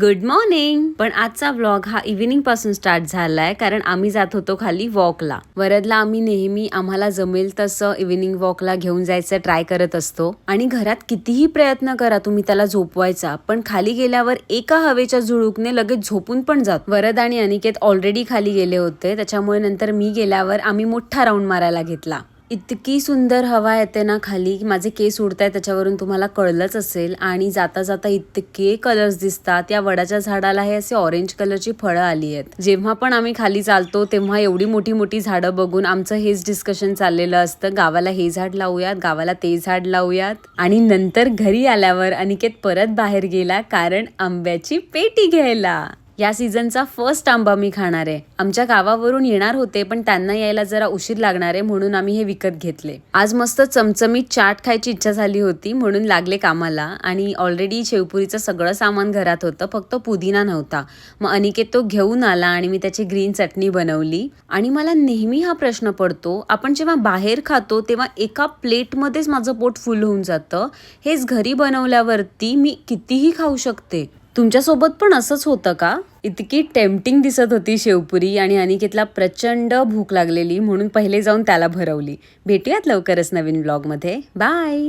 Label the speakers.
Speaker 1: Good morning पण आजचा vlog हा इव्हिनिंगपासून स्टार्ट झालाय कारण आम्ही जात होतो खाली वॉकला वरदला आम्ही नेहमी आम्हाला जमेल तसं इव्हिनिंग वॉकला घेऊन जायचं ट्राय करत असतो. आणि घरात कितीही प्रयत्न करा तुम्ही त्याला झोपवायचा. पण खाली गेल्यावर एका हवेच्या झुळूकने लगेच झोपून पण जात. वरद आणि अनिकेत ऑलरेडी खाली गेले होते त्याच्यामुळे नंतर मी गेल्यावर आम्ही मोठा राऊंड मारायला घेतला. इतकी सुंदर हवा येते ना खाली की माझे केस उडत आहे त्याच्यावरून तुम्हाला कळलंच असेल. आणि जाता जाता इतके कलर्स दिसतात. या वडाच्या झाडाला हे असे ऑरेंज कलरची फळं आली आहेत. जेव्हा पण आम्ही खाली चालतो तेव्हा एवढी मोठी मोठी झाडं बघून आमचं हेच डिस्कशन चाललेलं असतं. गावाला हे झाड लावूयात गावाला ते झाड लावूयात. आणि नंतर घरी आल्यावर अनिकेत परत बाहेर गेला कारण आंब्याची पेटी घ्यायला. या सीझनचा फर्स्ट आंबा मी खाणार आहे. आमच्या गावावरून येणार होते पण त्यांना यायला जरा उशीर लागणार आहे म्हणून आम्ही हे विकत घेतले. आज मस्त चमचमीत चाट खायची इच्छा झाली होती म्हणून लागले कामाला. आणि ऑलरेडी शेवपुरीचं सगळं सामान घरात होतं फक्त पुदिना नव्हता. मग अनिकेत तो घेऊन आला आणि मी त्याची ग्रीन चटणी बनवली. आणि मला नेहमी हा प्रश्न पडतो आपण जेव्हा बाहेर खातो तेव्हा एका प्लेटमध्येच माझं पोट फुल होऊन जातं. हेच घरी बनवल्यावरती मी कितीही खाऊ शकते. तुमच्यासोबत पण असंच होतं का? इतकी टेम्पटिंग दिसत होती शेवपुरी आणि अनिकेतला प्रचंड भूक लागलेली म्हणून पहिले जाऊन त्याला भरवली. भेटूयात लवकरच नवीन ब्लॉगमध्ये बाय